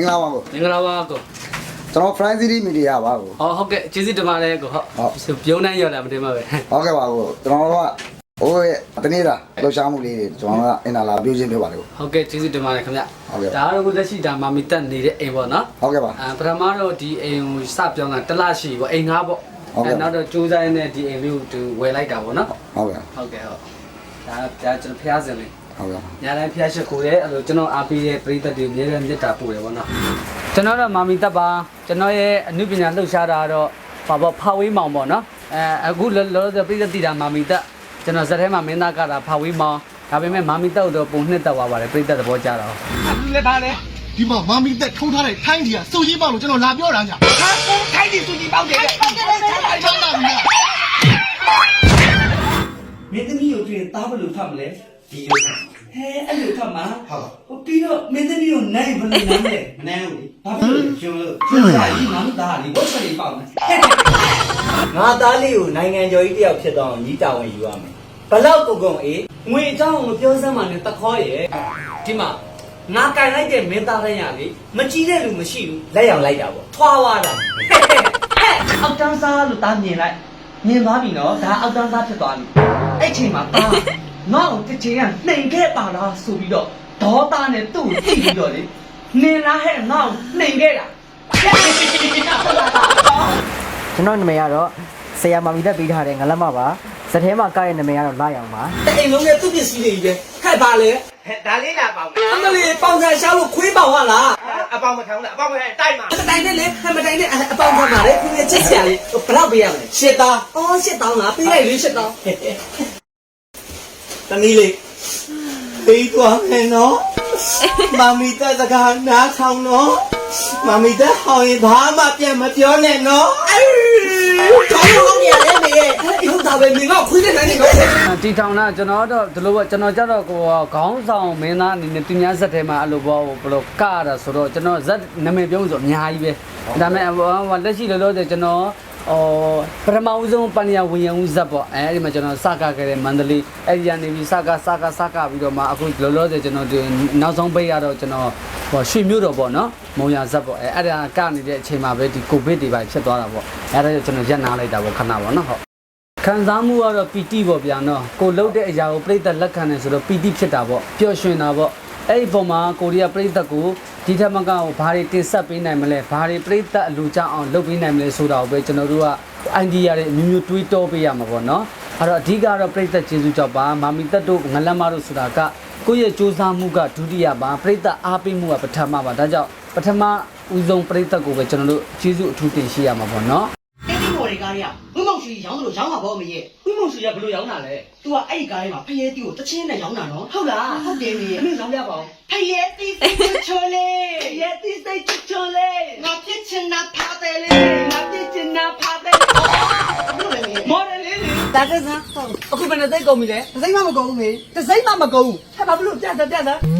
ဟုတ်ကဲ့ပါကိုမင်္ဂလာပါကိုမင်္ဂလာပါကိုကျွန်တော် Friend City Media ပါကိုဟောဟုတ်ကဲ့ကျေးဇူးတင်ပါတယ်ကိုဟုတ်ဟုတ်ပြုံးနိုင်ရတာမတင်ပါပဲဟုတ်ကဲ့ပါကိုကျွန်တော်တို့ကဟိုရဲ့တနေ့တာလှူရှားမှုလေးတွေကျွန်တော်တို့ကအင်တာလာပြုခြင်းဖြစ်ပါတယ်ကိုဟုတ်ကဲ့ကျေးဇူးတင်ပါတယ်ခင်ဗျဟုတ်ကဲ့ဒါကတော့ကိုလက်ရှိဒါမာမီတက်နေတဲ့အိမ်ပေါ့နော်ဟုတ်ကဲ့ပါအာပထမတော့ဒီအိမ်ကိုစပြောင်းတာတစ်လရှိပေါ့အိမ်ငါးပေါ့ဟုတ်ကဲ့နောက်တော့ကြိုးစားရင်းနဲ့ဒီအိမ်လေးကိုသူဝယ်လိုက်တာပေါ့နော်ဟုတ်ကဲ့ဟုတ်ကဲ့ဟုတ်ဒါဒါကျွန်တော်ဖျားစင်လေး ဟုတ်ကဲ့ညာတိုင်းဖျားချက်ကိုလည်းအဲ့လိုကျွန်တော်အားပေးတဲ့ပရိသတ်တွေအများနဲ့မြတ်တာပို့တယ်ပေါ့နော်ကျွန်တော်တော့မာမီတက်ပါကျွန်တော်ရဲ့အနုပညာလှုပ်ရှားတာတော့ဘာပေါ့ဖာဝေးမောင်ပေါ့နော်အဲအခုလောလောဆယ်ပရိသတ်တီတာမာမီတက်ကျွန်တော်ဇက်ထဲမှာမင်းသားကတာဖာဝေးမောင်ဒါပေမဲ့မာမီတက်တော့ပုံနှစ်တက်သွားပါတယ်ပရိသတ်သဘောကျတော့လက်သားလဲဒီမှာမာမီတက်ထုံးထားတဲ့ထိုင်းကြီးကစုပ်ကြီးပေါက်လို့ကျွန်တော်လာပြောတာညာဟာကိုထိုင်းကြီးစုပ်ကြီးပေါက်တယ်ပေါက်တယ်ချမ်းသာချမ်းသာပြီလားမင်းသမီးကိုတွေ့ရင်သားဘယ်လိုဖတ်မလဲဒီလိုဖတ် ဟဲအဲ့လိုဖတ်မှာဟုတ်ဟိုပြီးတော့မင်းသမီးကိုနိုင်ဘယ်လိုနိုင်လဲမနိုင်ဘူးလေဘာဖြစ်လို့လဲကျွန်တော်ကျွန်တော်ကြီးငါ့သားလေးဘုတ်ချလေးပေါက်မယ်ငါသားလေးကိုနိုင်ငံကျော်ကြီးတယောက်ဖြစ်တော့ညီတာဝန်ယူရမယ်ဘလောက်ကုံကုံအေးငွေအကြောင်းကိုမပြောစမ်းပါနဲ့တခေါ်ရဲ့ဒီမှာငါကင်လိုက်တဲ့မင်းသားတဲ့ရလေမကြည့်တဲ့လူမရှိဘူးလက်ရောင်လိုက်တာပေါ့ထွားသွားတာဟဲ့အောက်တန်းစားလို့တားမြင်လိုက်မြင်သွားပြီနော်ဒါအောက်တန်းစားဖြစ်သွားပြီအဲ့ချိန်မှာတာ ငါ့ကိုတစ်ချိန်ကနှိမ်ခဲ့ပါလားဆိုပြီးတော့ဒေါသနဲ့သူ့ကိုတိပြီးတော့လေနင်လားဟဲ့ငါ့ကိုနှိမ်ခဲ့တာကျွန်တော်နာမည်ကတော့ဆရာမာမီတက်ပေးထားတဲ့ငလမပါစက်ထဲမှာကရဲ့နာမည်ကတော့လာရောင်ပါတဲ့အိမ်လုံးနဲ့သူ့ပစ္စည်းတွေကြီးပဲဟဲ့ပါလေဟဲ့ဒါလေးလာပေါင်းအမလီပေါင်ဆန်ရှားလို့ခွေးပေါင်ဟာလားအပေါင်းမထောင်းနဲ့အပေါင်းမထိုင်းတိုက်မှာအတိုင်နဲ့လေဟဲ့မတိုင်နဲ့အပေါင်ခံပါလေခွေးရဲ့ချစ်စရာလေးဘယ်တော့ပေးရမလဲရှစ်တောင်းအော်ရှစ်တောင်းလားပေးလိုက်လေရှစ်တောင်း တမီးလေးပေးသွားမယ်နော်မာမီတက်စကားနားထောင်နော်မာမီတက်ဟောင်းရင်ဘာမှပြန်မပြောနဲ့နော်တောင်းလို့နေရတယ်မေရဲ့ဟုတ်တာပဲမင်းကခွေးတဲ့နိုင်နေတော့တီထောင်တာကျွန်တော်တော့ဒီလိုပေါ့ကျွန်တော်ကြတော့ကိုခေါင်းဆောင်မင်းသားအနေနဲ့သူများဇက်ထဲမှာအဲ့လိုပေါ့ဘယ်လိုကရတာဆိုတော့ကျွန်တော်ဇက်နာမည်ပြောလို့ဆိုအများကြီးပဲဒါပေမဲ့ဟိုလက်ရှိလောလောဆယ်ကျွန်တော် ဟိုပထမဦးဆုံးပဏိယဝင်ရဦးဇက်ပေါ့အဲဒီမှာကျွန်တော်စကားခဲ့တဲ့မန္တလေးအဲ့ဒီကနေပြီးစကားစကားစကားပြီးတော့မှအခုလောလောဆယ်ကျွန်တော်ဒီနောက်ဆုံးပိတ်ရတော့ကျွန်တော်ဟိုရွှေမြို့တော်ပေါ့နော်မုံရဇက်ပေါ့အဲအဲ့ဒါကနေတဲ့အချိန်မှာပဲဒီကိုဗစ်တွေပါဖြစ်သွားတာပေါ့အဲ့ဒါကျွန်တော်ရက်နာလိုက်တာပေါ့ခဏပေါ့နော်ဟုတ်ခံစားမှုကတော့ပီတိပေါ့ဗျာနော်ကိုလှုပ်တဲ့အရာကိုပြိတ္တလက်ခံတယ်ဆိုတော့ပီတိဖြစ်တာပေါ့ပျော်ရွှင်တာပေါ့အဲ့ဒီပုံမှာကိုရီးယားပြိတ္တကို ဒီထက်မကကိုဘာတွေတင်ဆက်ပေးနိုင်မလဲဘာတွေပြိတ္တအလူကြအောင်လုပ်ပေးနိုင်မလဲဆိုတာကိုပဲကျွန်တော်တို့က idea တွေအမျိုးမျိုးတွေးတောပေးရမှာပေါ့နော်အဲ့တော့အဓိကတော့ပြိတ္တကျေးဇူးကြောင့်ပါမာမီတက်တို့ငလက်မတို့ဆိုတာကကိုယ့်ရဲ့စူးစမ်းမှုကဒုတိယပါပြိတ္တအားပေးမှုကပထမပါဒါကြောင့်ပထမဦးဆုံးပြိတ္တကိုပဲကျွန်တော်တို့ကျေးဇူးအထူးတင်ရှိရမှာပေါ့နော် အဲ့ဒီမော်တွေကားတွေကဝင်းမောင်ရွှေရောင်းလို့ရောင်းမှာပေါ့မရဲ့ခွေးမုံစီကဘယ်လိုရောင်းတာလဲ။ तू ကအဲ့ဒီကားထဲမှာဖရဲတီးကိုတချင်းနဲ့ရောင်းတာနော်။ဟုတ်လား။ဟုတ်တယ်မရဲ့အမေရောင်းပြပါဦး။ဖရဲတီးစိတ်ချွတ်ချွတ်လေး။ရဲ့တိစိတ်ချွတ်ချွတ်လေး။ငါဖြစ်ချင်တာဖားတယ်လေး။ငါဖြစ်ချင်တာဖားတယ်လေး။ဘယ်လိုလဲမရဲ့မော်ဒယ်လေးလေ။ဒါကစားဟုတ်အခုဘယ်နဲ့သိကုန်ပြီလဲ။တစ်စိမ့်မှမကုန်ဘူးမေ။တစ်စိမ့်မှမကုန်ဘူးဟဲ့ဘာလို့ပြတ်တယ်ပြတ်တယ်။ဟုတ်တော့ဖ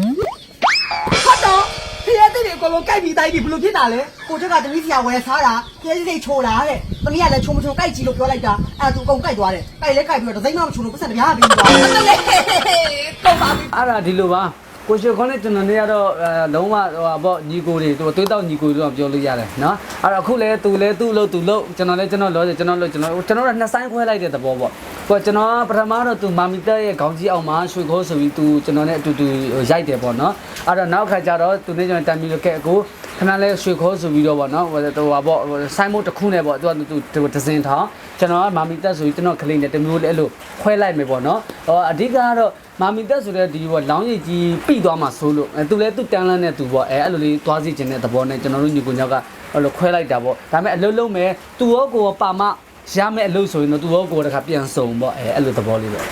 ရဲတီးတွေအကုန်လုံးကြိုက်ပြီးတိုင်းပြီးဘယ်လိုဖြစ်တာလဲ။ကိုချက်ကတမီးစီယာဝယ်စားတာဖရဲတီးချိုတာတဲ့။တမီးကလည်းချုံမချုံကြိုက်ကြည့်လို့ပြောလိုက်တာ။အဲ့ဒါ तू အကုန်ကြိုက်သွားတယ်။ကြိုက်လဲကြိုက်ပြီးတော့တစ်စိမ့်မှမချုံလို့ပတ်စံတပြားပြီးသွားတယ်။ဟုတ်တယ်။ကုန်ပါပြီအဲ့ဒါဒီလိုပါ ကိုရှိခွန်နဲ့ကျွန်တော်နေရတော့အဲလုံးဝဟိုပါပေါ့ညီကိုတွေသူသွေးတောက်ညီကိုတွေတော့ပြောလို့ရတယ်နော်အဲ့တော့အခုလဲသူလဲသူ့လို့သူလို့ကျွန်တော်လဲကျွန်တော်လောကျွန်တော်လို့ကျွန်တော်ကျွန်တော်ကနှစ်ဆိုင်ခွဲလိုက်တဲ့သဘောပေါ့ကိုကျွန်တော်ပထမတော့သူမာမီတက်ရဲ့ခေါင်းကြီးအောင်မှာရွှေခိုးဆိုပြီးသူကျွန်တော်နဲ့အတူတူရိုက်တယ်ပေါ့နော်အဲ့တော့နောက်ခါကျတော့သူနဲ့ကျွန်တော်တန်ပြီးလို့ကဲအ ခုခဏလဲရွှေခိုးဆိုပြီးတော့ပေါ့နော်ဟိုဟိုပါပေါ့ဆိုင်မုတ်တစ်ခုနဲ့ပေါ့သူကသူသူဒဇင်ထောင်ကျွန်တော်ကမာမီတက်ဆိုပြီးကျွန်တော်ကလေးနဲ့တမျိုးလေးအဲ့လိုခွဲလိုက်မယ်ပေါ့နော်ဟောအဓိကကတော့မာမီတက်ဆိုတဲ့ဒီဘောလောင်းရည်ကြီးပြိသွားမှဆိုလို့အဲသူလဲသူတန်းလန်းနဲ့သူပေါ့အဲအဲ့လိုလေးသွားစီခြင်းတဲ့သဘောနဲ့ကျွန်တော်တို့ညီကိုညောက်ကအဲ့လိုခွဲလိုက်တာပေါ့ဒါပေမဲ့အလုံးလုံးမဲ့သူရောကိုရောပါမ ရမယ်အလုပ်ဆိုရင်တော့သူရောကိုယ်တခါပြန်စုံပေါ့အဲအဲ့လိုသဘောလေးပေါ့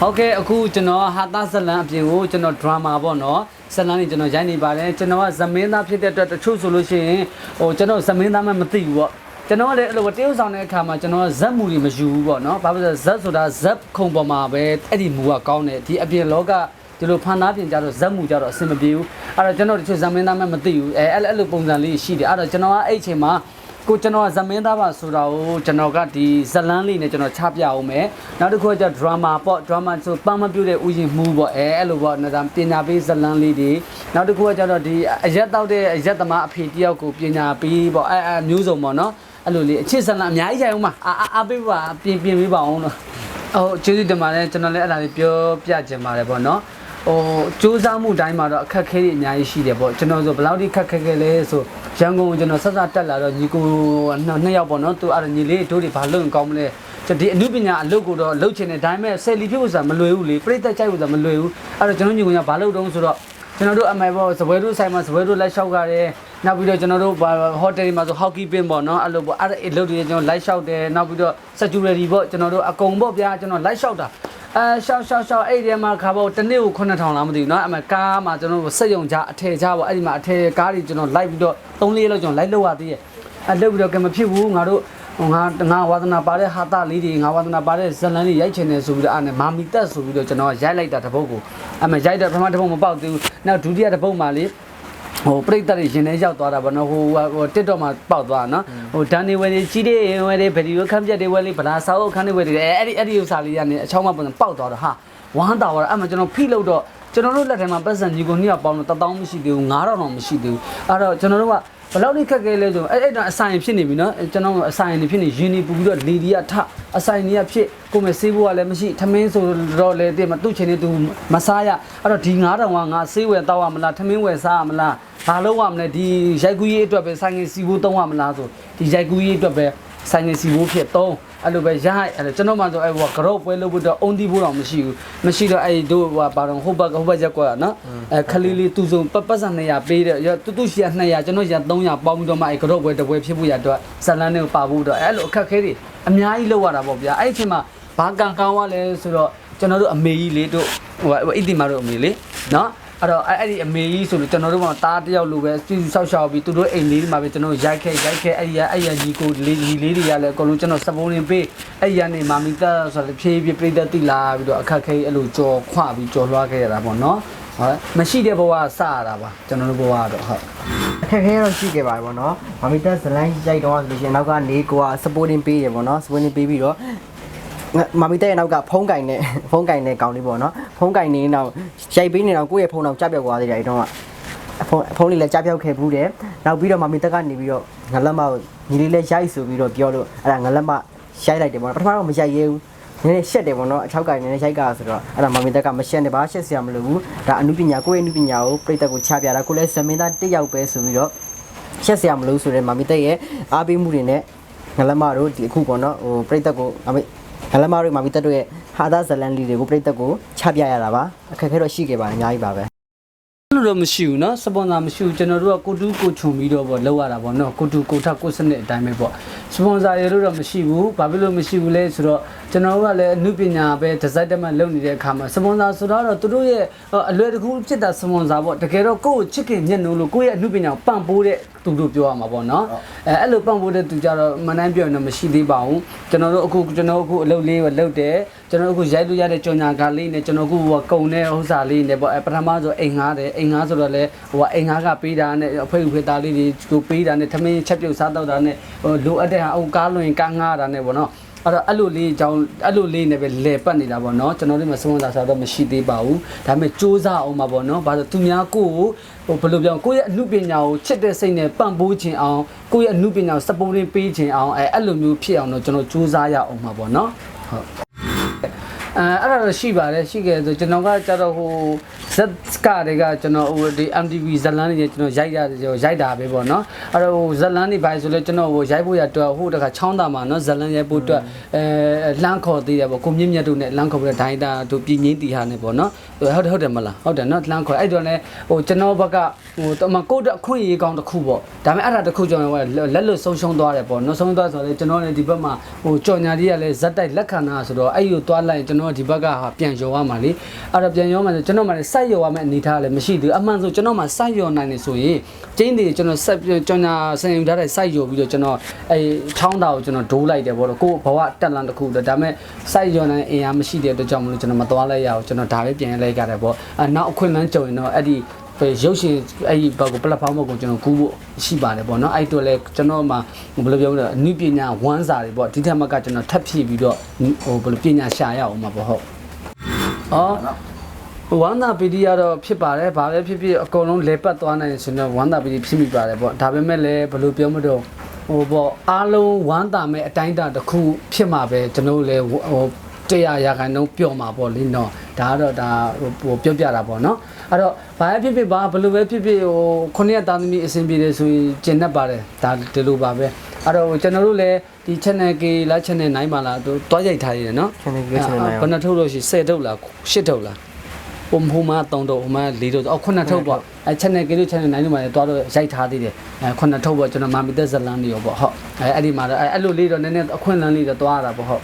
ဟုတ်ကဲ့အခုကျွန်တော်ဟာတာဇလန်အပြင်ကိုကျွန်တော်ဒရာမာပေါ့နော်ဇလန်ကြီးကျွန်တော်ရိုက်နေပါတယ်ကျွန်တော်ကဇမင်းသားဖြစ်တဲ့အတွက်တချို့ဆိုလို့ရှိရင်ဟိုကျွန်တော်ဇမင်းသားမှမသိဘူးပေါ့ကျွန်တော်ကလည်းအဲ့လိုတရုပ်ဆောင်တဲ့အခါမှာကျွန်တော်ကဇက်မူတွေမယူဘူးပေါ့နော်ဘာဖြစ်လဲဇက်ဆိုတာဇက်ခုံပေါ်မှာပဲအဲ့ဒီမူကကောင်းတယ်ဒီအပြင်လောကဒီလိုဖန်သားပြင်ကြတော့ဇက်မူကြတော့အဆင်မပြေဘူးအဲ့တော့ကျွန်တော်တချို့ဇမင်းသားမှမသိဘူးအဲအဲ့အဲ့လိုပုံစံလေးရှိတယ်အဲ့တော့ကျွန်တော်ကအဲ့အချိန်မှာ ကိုကျွန်တော်ကဇမင်းသားပါဆိုတာကိုကျွန်တော်ကဒီဇလန်းလေးနဲ့ကျွန်တော်ချပြအောင်မယ်နောက်တစ်ခုကကျဒရာမာပေါ့ဒရာမာဆိုပန်းမပြုတ်တဲ့ဥယျာဉ်မှုပေါ့အဲအဲ့လိုပေါ့နော်ဒါပညာပေးဇလန်းလေးတွေနောက်တစ်ခုကကျတော့ဒီအရက်တောက်တဲ့အရက်သမားအဖေတယောက်ကိုပညာပေးပေါ့အဲအဲမျိုးစုံပေါ့နော်အဲ့လိုလေးအခြေဇလန်းအများကြီးဆိုင်အောင်ပါအာအာအားပေးပါပြင်ပြင်ပေးပါအောင်လို့ဟုတ်ကျေးဇူးတင်ပါတယ်ကျွန်တော်လည်းအဲ့ဒါလေးပြောပြချင်ပါတယ်ပေါ့နော် ဟိုစူးစမ်းမှုတိုင်းမှာတော့အခက်အခဲတွေအများကြီးရှိတယ်ပေါ့ကျွန်တော်ဆိုဘယ်လောက်ထိခက်ခဲခဲလဲဆိုရန်ကုန်ကိုကျွန်တော်ဆက်ဆက်တက်လာတော့ညီကိုနှစ်နှစ်ယောက်ပေါ့နော်သူအဲ့ဒါညီလေးတို့တွေဘာလုပ်ရင်ကောင်းမလဲကျွန်တော်ဒီအမှုပညာအလုပ်ကိုတော့လုပ်ချင်တယ်ဒါပေမဲ့ဆယ်လီဖြစ်ဖို့ဆိုတာမလွယ်ဘူးလေပြိသက်ကြိုက်ဖို့ဆိုတာမလွယ်ဘူးအဲ့တော့ကျွန်တော်ညီကိုကဘာလုပ်တုံးဆိုတော့ကျွန်တော်တို့အမိုင်ပေါ့စပွဲတို့ဆိုင်မှာစပွဲတို့လိုက်လျှောက်ကြတယ်နောက်ပြီးတော့ကျွန်တော်တို့ဟိုတယ်မှာဆိုဟောက်ကီပင်းပေါ့နော်အဲ့လိုပေါ့အဲ့ဒါအလုပ်တွေကျွန်တော်လိုက်လျှောက်တယ်နောက်ပြီးတော့ security ပေါ့ကျွန်တော်တို့အကုန်ပေါ့ဗျာကျွန်တော်လိုက်လျှောက်တာ အဲရှောက်ရှောက်ရှောက်အဲ့ဒီထဲမှာခါပေါ့တစ်နေ့ကို9000လားမသိဘူးเนาะအမကားမှာကျွန်တော်တို့စက်ယုံချအထည်ချပေါ့အဲ့ဒီမှာအထည်ကားတွေကျွန်တော်လိုက်ပြီးတော့3လေးလောက်ကျွန်တော်လိုက်လောက်ရသေးရဲ့အဲလောက်ပြီးတော့ကမဖြစ်ဘူးငါတို့ဟိုငါငါဝါသနာပါတဲ့ဟာတာလေးတွေငါဝါသနာပါတဲ့ဇလန်တွေရိုက်ချင်တယ်ဆိုပြီးတော့အဲ့နဲ့မာမီတက်ဆိုပြီးတော့ကျွန်တော်ရိုက်လိုက်တာတစ်ပုတ်ကိုအမရိုက်တဲ့ပထမတစ်ပုတ်မပေါက်သေးဘူးနောက်ဒုတိယတစ်ပုတ်မှာလေ ဟိုပြိတ္တတွေရင်ထဲရောက်သွားတာဗောနော်ဟိုဟို TikTok မှာပေါက်သွားတာနော်ဟိုဒန်နေဝယ်တွေကြီးတဲ့ဝယ်တွေဗီဒီယိုခမ်းပြက်တွေဝယ်လေးဗလာစာအုပ်ခန်းတွေဝယ်တွေအဲ့ဒီအဲ့ဒီဥစ္စာလေးကနေအချောင်းမပုံပေါက်သွားတော့ဟာဝမ်းတာသွားတာအဲ့မှာကျွန်တော်ဖိလို့တော့ကျွန်တော်တို့လက်ထဲမှာပတ်စံညီကိုနှစ်ယောက်ပေါင်းတော့1000မရှိသေးဘူး9000တော့မရှိသေးဘူးအဲ့တော့ကျွန်တော်တို့က ဘယ်လောက်လေးခက်ခဲလဲဆိုအဲ့အဲ့တော့အဆိုင်ဖြစ်နေပြီနော်ကျွန်တော်အဆိုင်နေဖြစ်နေရင်းနေပူပြီးတော့လေဒီကထအဆိုင်နေကဖြစ်ကိုယ်မဆေးဖို့ကလည်းမရှိထမင်းဆိုတော့လေတဲ့မသူ့ချင်းနေသူမစားရအဲ့တော့ဒီ9000ကငါဆေးဝယ်တောက်ရမလားထမင်းဝယ်စားရမလားဘာလို့ရမလဲဒီရိုက်ကူးရေးအတွက်ပဲဆိုင်ငယ်စီဖို့သုံးရမလားဆိုဒီရိုက်ကူးရေးအတွက်ပဲ ဆိုင်ငယ်စီဖို့ဖြစ်သုံးအဲ့လိုပဲရဟအဲ့လိုကျွန်တော်မှဆိုအဲ့ဟိုကရော့ပွဲလုပ်ဖို့တော့အုံတီးဖို့တော့မရှိဘူးမရှိတော့အဲ့တို့ဟိုဘာတော့ဟိုဘက်ဟိုဘက်ရက်ကွာနော်အဲခလေးလေးသူ့စုံပတ်ပတ်စံ200ပေးတယ်တူတူရှိရ200ကျွန်တော်ရ300ပေါင်းပြီးတော့မှအဲ့ကရော့ပွဲတစ်ပွဲဖြစ်ဖို့ရတော့ဇလန်းနဲ့ပါဖို့တော့အဲ့လိုအခက်ခဲတွေအများကြီးလောက်ရတာပေါ့ဗျာအဲ့ဒီအချိန်မှာဘာကံကောင်းရလဲဆိုတော့ကျွန်တော်တို့အမေကြီးလေးတို့ဟိုအစ်တီမာတို့အမေလေးနော် အဲ့တော့အဲ့အဲ့ဒီအမေကြီးဆိုလို့ကျွန်တော်တို့ကတားတယောက်လိုပဲစီဆောက်ရှောက်ပြီးသူတို့အိမ်လေးမှာပဲကျွန်တော်ရိုက်ခဲရိုက်ခဲအဲ့ဒီအဲ့ရညီကိုလေးညီလေးတွေကလည်းအကုန်လုံးကျွန်တော်စပုံးရင်ပေးအဲ့ရနေမာမီတာဆိုတော့ဖြည်းဖြည်းပြိတ္တတိလာပြီးတော့အခက်ခဲအဲ့လိုကြော်ခွပြီးကြော်လွှားခဲ့ရတာပေါ့နော်ဟုတ်မရှိတဲ့ဘဝစရတာပါကျွန်တော်တို့ဘဝကတော့ဟုတ်အခက်အခဲတော့ရှိခဲ့ပါတယ်ဗောနော်မမီတက်ဇလန်ရိုက်တော့ဆိုလို့ရှိရင်နောက်ကနေကိုက supporting ပေးတယ်ဗောနော် supporting ပေးပြီးတော့ မမီတက်ရဲ့နောက်ကဖုံးကင်နဲ့ဖုံးကင်နဲ့ကောင်းလေးဗောနော်ဖုံးကင်နေတော့ရိုက်ပေးနေတော့ကိုယ့်ရဲ့ဖုံးတော့ကြပြောက်သွားသေးတယ်အဲ့တော့ဖုံးဖုံးလေးလည်းကြပြောက်ခဲ့ဘူးတယ်နောက်ပြီးတော့မမီတက်ကနေပြီးတော့ငလက်မကိုညီလေးလည်းရိုက်ဆိုပြီးတော့ပြောလို့အဲ့ဒါငလက်မရိုက်လိုက်တယ်ဗောနော်ပထမတော့မရိုက်ရဲဘူးနည်းနည်းရှက်တယ်ဗောနော်အချောက်ကင်နည်းနည်းရိုက်ကဆိုတော့အဲ့ဒါမမီတက်ကမရှက်နဲ့ပါရှက်စရာမလိုဘူးဒါအမှုပညာကိုယ့်ရဲ့အမှုပညာကိုပြိတက်ကိုချပြတာကိုလည်းဇမင်းသားတစ်ယောက်ပဲဆိုပြီးတော့ရှက်စရာမလို့ဆိုတဲ့မမီတက်ရဲ့အားပေးမှုတွေနဲ့ငလမတို့ဒီအခုပေါ့နော်ဟိုပြိတက်ကိုအမေ ငလမတို့မမီတက်တို့ရဲ့ဟာသားဇလန်လီတွေကိုပြိတက်ကိုချပြရတာပါအခက်အခဲတော့ရှိခဲ့ပါတယ်အများကြီးပါပဲ အဲ့လိုတော့မရှိဘူးเนาะစပွန်ဆာမရှိဘူးကျွန်တော်တို့ကကိုတူးကိုခြုံပြီးတော့ပေါ့လောက်ရတာပေါ့เนาะကိုတူးကိုထပ်ကိုစနစ်အတိုင်းပဲပေါ့စပွန်ဆာတွေလို့တော့မရှိဘူးဘာဖြစ်လို့မရှိဘူးလဲဆိုတော့ ကျွန်တော်တို့ကလည်းအမှုပညာပဲဒီဇိုင်းတက်မှလုပ်နေတဲ့အခါမှာစပွန်ဆာဆိုတော့သူတို့ရဲ့အလွယ်တကူဖြစ်တာစပွန်ဆာပေါ့တကယ်တော့ကိုယ့်ကိုချစ်ခင်ညံ့လို့ကိုယ့်ရဲ့အမှုပညာကိုပံ့ပိုးတဲ့သူတို့ပြောရမှာပေါ့နော်အဲအဲ့လိုပံ့ပိုးတဲ့သူကြတော့မနှမ်းပြောရင်တော့မရှိသေးပါဘူးကျွန်တော်တို့အခုကျွန်တော်အခုအလုပ်လေးကိုလုပ်တယ်ကျွန်တော်အခုရိုက်လို့ရတဲ့ကြော်ညာကားလေးနဲ့ကျွန်တော်အခုဟိုကုံတဲ့ဥစ္စာလေးနဲ့ပေါ့အဲပထမဆိုအိမ်ငါးတယ်အိမ်ငါးဆိုတော့လေဟိုအိမ်ငါးကပေးတာနဲ့အဖေ့ဖေးသားလေးတွေကိုပေးတာနဲ့သမင်းချက်ပြုတ်စားတော့တာနဲ့ဟိုလိုအပ်တဲ့ဟာဟိုကားလွင်ကားငါးတာနဲ့ပေါ့နော် အဲ့တော့အဲ့လိုလေးအကြောင်းအဲ့လိုလေးနဲ့ပဲလဲပတ်နေတာပေါ့နော်ကျွန်တော်တို့မှာစမွန်သာဆိုတော့မရှိသေးပါဘူးဒါပေမဲ့စူးစမ်းအောင်ပါပေါ့နော်ဘာလို့သူများကိုဟိုဘယ်လိုပြောကိုယ့်ရဲ့အမှုပညာကိုချစ်တဲ့စိတ်နဲ့ပံ့ပိုးခြင်းအောင်ကိုယ့်ရဲ့အမှုပညာကိုစပိုးရင်းပေးခြင်းအောင်အဲအဲ့လိုမျိုးဖြစ်အောင်တော့ကျွန်တော်စူးစမ်းရအောင်ပါပေါ့နော်ဟုတ် အဲအဲ့ဒါတော့ရှိပါတယ်ရှိခဲ့ဆိုကျွန်တော်ကကြတော့ဟိုဇက်ကတွေကကျွန်တော်ဟိုဒီ MTV ဇလန်းတွေကျွန်တော်ရိုက်ရတယ်ရိုက်တာပဲပေါ့နော်အဲ့တော့ဟိုဇလန်းတွေပါဆိုလဲကျွန်တော်ဟိုရိုက်ဖို့ရတော့ဟိုတခါချောင်းတာမှာနော်ဇလန်းရိုက်ဖို့အတွက်အဲလမ်းခေါ်သေးတယ်ပေါ့ကိုမြင့်မြတ်တို့နဲ့လမ်းခေါ်ပြီးတော့ဒိုင်းတာတို့ပြည်ငင်းတီဟာနဲ့ပေါ့နော်ဟုတ်တယ်ဟုတ်တယ်မလားဟုတ်တယ်နော်လမ်းခေါ်အဲ့တော့လည်းဟိုကျွန်တော်ဘက်ကဟိုတမကိုအခွင့်အရေးကောင်းတစ်ခုပေါ့ဒါပေမဲ့အဲ့ဒါတစ်ခုကျွန်တော်လက်လွတ်ဆုံးရှုံးသွားတယ်ပေါ့နော်ဆုံးရှုံးသွားဆိုတော့ကျွန်တော်လည်းဒီဘက်မှာဟိုကြော်ညာကြီးကလည်းဇက်တိုက်လက်ခံတာဆိုတော့အဲ့ဒီကိုသွားလိုက်ကျွန်တော်ဒီဘက်ကဟာပြန်ရောရမှာလေအဲ့တော့ပြန်ရောမှာဆိုကျွန်တော်မှလည်းစိုက်ရောရမယ့်အနေထားလည်းမရှိသေးဘူးအမှန်ဆိုကျွန်တော်မှစိုက်ရောနိုင်နေဆိုရင်ကျင်းတွေကျွန်တော်ဆက်ကြော်ညာဆင်ယူထားတဲ့စိုက်ရောပြီးတော့ကျွန်တော်အဲချောင်းတာကိုကျွန်တော်ဒိုးလိုက်တယ်ပေါ့တော့ကိုဘဝတက်လန်တစ်ခုတော့ဒါပေမဲ့စိုက်ရောနိုင်အင်အားမရှိတဲ့အတွက်ကြောင့်မလို့ကျွန်တော်မသွားလိုက်ရအောင်ကျွန်တော်ဒါပဲပြန်လိုက်ကြတယ်ပေါ့အဲနောက်အခွင့်အလမ်းကြုံရင်တော့အဲ့ဒီ ရုပ်ရှင်အဲ့ဒီဘက်ကို platform ဘက်ကိုကျွန်တော်ကူးဖို့ရှိပါတယ်ပေါ့နော်အဲ့တို့လည်းကျွန်တော်မှဘယ်လိုပြောမလဲအနုပညာဝမ်းစာတွေပေါ့ဒီထက်မှကကျွန်တော်ထပ်ဖြည့်ပြီးတော့ဟိုဘယ်လိုပညာရှာရအောင်မှာပေါ့ဟုတ်အော်ဝမ်းသာပီဒီကတော့ဖြစ်ပါတယ်ဘာပဲဖြစ်ဖြစ်အကုန်လုံးလဲပတ်သွားနိုင်ရင်ဆိုတော့ဝမ်းသာပီဒီဖြစ်မိပါတယ်ပေါ့ဒါပေမဲ့လည်းဘယ်လိုပြောမလို့ဟိုပေါ့အားလုံးဝမ်းသာမဲ့အတိုင်းအတာတစ်ခုဖြစ်မှာပဲကျွန်တော်တို့လည်းဟို တရားရာခိုင်နှုန်းပျော့မှာပေါ့လေနော်ဒါကတော့ဒါဟိုပြောပြတာပေါ့နော်အဲ့တော့ဘာပဲဖြစ်ဖြစ်ဘာဘယ်လိုပဲဖြစ်ဖြစ်ဟိုခုနှစ်ရက်သားသမီးအဆင်ပြေတယ်ဆိုရင်ကျင်တတ်ပါတယ်ဒါဒီလိုပါပဲအဲ့တော့ကျွန်တော်တို့လည်းဒီ channel K လား channel 9ပါလားတို့တွားရိုက်ထားရတယ်နော် channel K channel 9ဘယ်နှထုတ်လို့ရှိ10ထုတ်လား10ထုတ်လားဟိုဟိုမှာ3ထုတ်ဟိုမှာ4ထုတ်အော်9ထုတ်ပေါ့အဲ channel K တို့ channel 9တို့မှာလည်းတွားတော့ရိုက်ထားသေးတယ်အဲ9ထုတ်ပေါ့ကျွန်တော်မာမီသက်ဇလန်းတွေရောပေါ့ဟုတ်အဲအဲ့ဒီမှာတော့အဲအဲ့လိုလေးတော့နည်းနည်းအခွင့်အလမ်းလေးတော့တွားရတာပေါ့ဟုတ်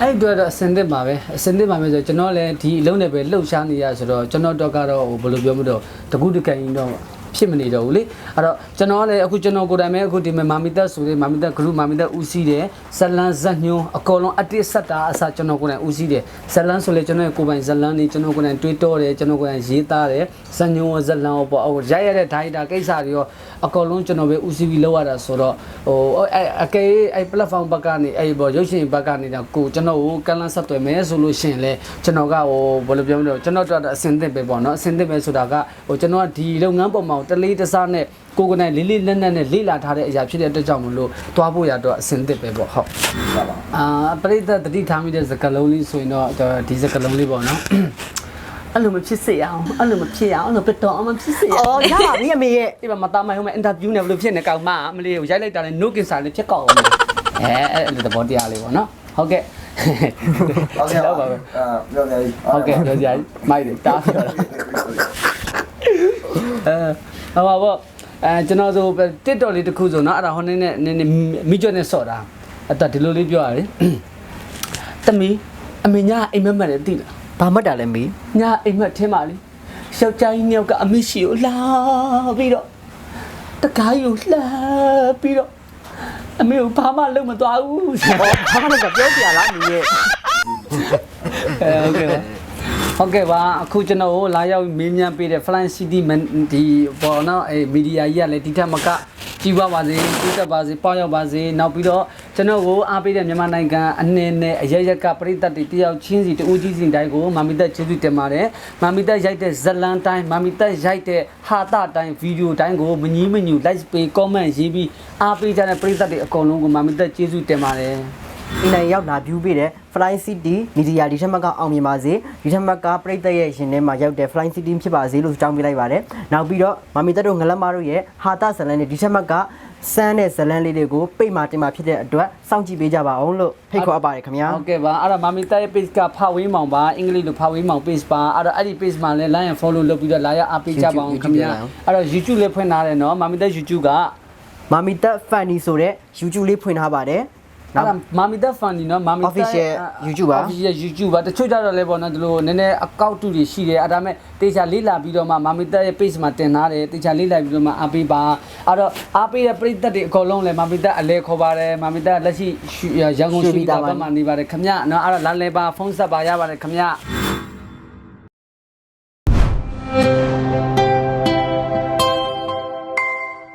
အဲ့အတွက်တော့အစင်သစ်ပါပဲအစင်သစ်ပါမယ်ဆိုတော့ကျွန်တော်လည်းဒီအလုံးနဲ့ပဲလှုပ်ရှားနေရဆိုတော့ကျွန်တော်တော့ကတော့ဟိုဘယ်လိုပြောမလို့တကူးတကန်ရင်တော့ ဖြစ်မနေတော့ဘူးလေအဲ့တော့ကျွန်တော်လည်းအခုကျွန်တော်ကိုယ်တိုင်ပဲအခုဒီမှာမာမီတက်ဆိုတဲ့မာမီတက် group မာမီတက်ဦးစီးတယ်ဇလန်းဇက်ညွန်းအကောင်လုံးအတစ်ဆက်တာအစားကျွန်တော်ကိုယ်တိုင်ဦးစီးတယ်ဇလန်းဆိုလေကျွန်တော်ရဲ့ကိုယ်ပိုင်ဇလန်းနေကျွန်တော်ကိုယ်တိုင်တွေးတောတယ်ကျွန်တော်ကိုယ်တိုင်ရေးသားတယ်ဇက်ညွန်းရောဇလန်းရောပေါ့အခုရိုက်ရတဲ့ဒိုင်တာကိစ္စတွေရောအကောင်လုံးကျွန်တော်ပဲဦးစီးပြီးလုပ်ရတာဆိုတော့ဟိုအဲ့အကေအဲ့ platform ဘက်ကနေအဲ့ပေါ့ရုပ်ရှင်ဘက်ကနေတော့ကိုကျွန်တော်ကိုကလန်းဆက်သွယ်မယ်ဆိုလို့ရှိရင်လေကျွန်တော်ကဟိုဘယ်လိုပြောမလဲကျွန်တော်တို့အစင်သစ်ပဲပေါ့နော်အစင်သစ်ပဲဆိုတာကဟိုကျွန်တော်ကဒီလုပ်ငန်းပုံမှာတလေးတစားနဲ့ကိုယ်ကိုယ်နိုင်လေးလေးလက်နက်နဲ့လေးလာထားတဲ့အရာဖြစ်တဲ့အတွက်ကြောင့်မလို့တွားဖို့ရတော့အစင်သစ်ပဲပေါ့ဟုတ်အာပရိသတ်တတိထားမိတဲ့စကားလုံးလေးဆိုရင်တော့ဒီစကားလုံးလေးပေါ့နော်အဲ့လိုမဖြစ်စေအောင်အဲ့လိုမဖြစ်အောင်အဲ့လိုပတော်အောင်မဖြစ်စေအောင်အော်ရပါပြီအမေရဲ့ဒီမှာမသားမိုင်ဟိုမှာအင်တာဗျူးနဲ့ဘယ်လိုဖြစ်နေကောင်မအမလေးကိုရိုက်လိုက်တာလည်း no cancer လေးဖြစ်ကောက်အောင်အဲအဲ့လိုသဘောတရားလေးပေါ့နော်ဟုတ်ကဲ့ဟုတ်ကဲ့တော့ပါပဲအာပြောနေပြီဟုတ်ကဲ့ပြောကြရမိုက်တယ်တားပြောတာအဲ ဟောပါဘောအဲကျွန်တော်ဆို TikTok လေးတစ်ခုဆိုเนาะအဲ့ဒါဟိုနေနဲ့နည်းနည်းမိကျွတ်နဲ့ဆော့တာအဲ့ဒါဒီလိုလေးပြောရတယ်တမီအမေညာအိမ်မက်မက်တယ်သိလား ဘာမှတ်တာလဲမေ ညာအိမ်မက်ထင်းပါလေယောက်ျားကြီးမြောက်ကအမေရှိကိုလာပြီးတော့တကားယူလှပြီးတော့အမေကိုဘာမှလုပ်မသွားဘူး ဘာမှမပြောပြလားမေရဲ့ အဲဟုတ်ကဲ့ပါ ဟုတ်ကဲ့ပါအခုကျွန်တော်ကိုလာရောက်မေးမြန်းပေးတဲ့ Flying City ဒီပေါ်တော့အဲမီဒီယာကြီးကလည်းဒီထက်မကကြီးပွားပါစေတိုးတက်ပါစေပေါက်ရောက်ပါစေနောက်ပြီးတော့ကျွန်တော်ကိုအားပေးတဲ့မြန်မာနိုင်ငံအနေနဲ့အရရက်ကပရိသတ်တွေတယောက်ချင်းစီတူကြီးစီတိုင်းကိုမာမီတက်ကျေးဇူးတင်ပါတယ်မာမီတက်ရိုက်တဲ့ဇလန်တိုင်းမာမီတက်ရိုက်တဲ့ဟာတာတိုင်းဗီဒီယိုတိုင်းကိုမငီးမညူ like ပေး comment ရေးပြီးအားပေးကြတဲ့ပရိသတ်တွေအကုန်လုံးကိုမာမီတက်ကျေးဇူးတင်ပါတယ် အင်းနိုင်ရောက်လာဗျူးပေးတဲ့ Fly City Media ဒီထက်မှကအောင်မြင်ပါစေဒီထက်မှကပြိတ္တရဲ့ရှင်ထဲမှာရောက်တဲ့ Fly City ဖြစ်ပါစေလို့တောင်းပေးလိုက်ပါတယ်နောက်ပြီးတော့မမီတက်တို့ငလမတို့ရဲ့ဟာတာဇလန်နဲ့ဒီထက်မှကစမ်းတဲ့ဇလန်လေးတွေကိုပိတ်မာတင်မာဖြစ်တဲ့အတွက်စောင့်ကြည့်ပေးကြပါအောင်လို့ဖိတ်ခေါ်အပ်ပါတယ်ခင်ဗျာဟုတ်ကဲ့ပါအဲ့တော့မာမီတိုက်ရဲ့ page ကဖဝေးမောင်ပါအင်္ဂလိပ်လိုဖဝေးမောင် page ပါအဲ့တော့အဲ့ဒီ page မှာလည်း like and follow လုပ်ပြီးတော့လာရအားပေးကြပါအောင်ခင်ဗျာအဲ့တော့ YouTube လေးဖွင့်ထားတယ်နော်မာမီတိုက် YouTube ကမမီတက် Funny ဆိုတဲ့ YouTube လေးဖွင့်ထားပါတယ် အဲ့ဒါမာမီတက် funny နော်မာမီတက် Official YouTube ပါ official YouTube ပါတချို့ကြတော့လည်းပေါ့နော်ဒီလိုနည်းနည်းအကောက်တူတွေရှိတယ်အဲ့ဒါမဲ့တေချာလေးလာပြီးတော့မှမာမီတက်ရဲ့ page မှာတင်ထားတယ်တေချာလေးလာပြီးတော့မှအားပေးပါအဲ့တော့အားပေးတဲ့ပရိသတ်တွေအကုန်လုံးလည်းမာမီတက်အလဲခေါ်ပါတယ်မာမီတက်လက်ရှိရန်ကုန်ရှိတာဘက်မှာနေပါတယ်ခင်ဗျာနော်အဲ့တော့လာလဲပါဖုန်းဆက်ပါရပါတယ်ခင်ဗျာ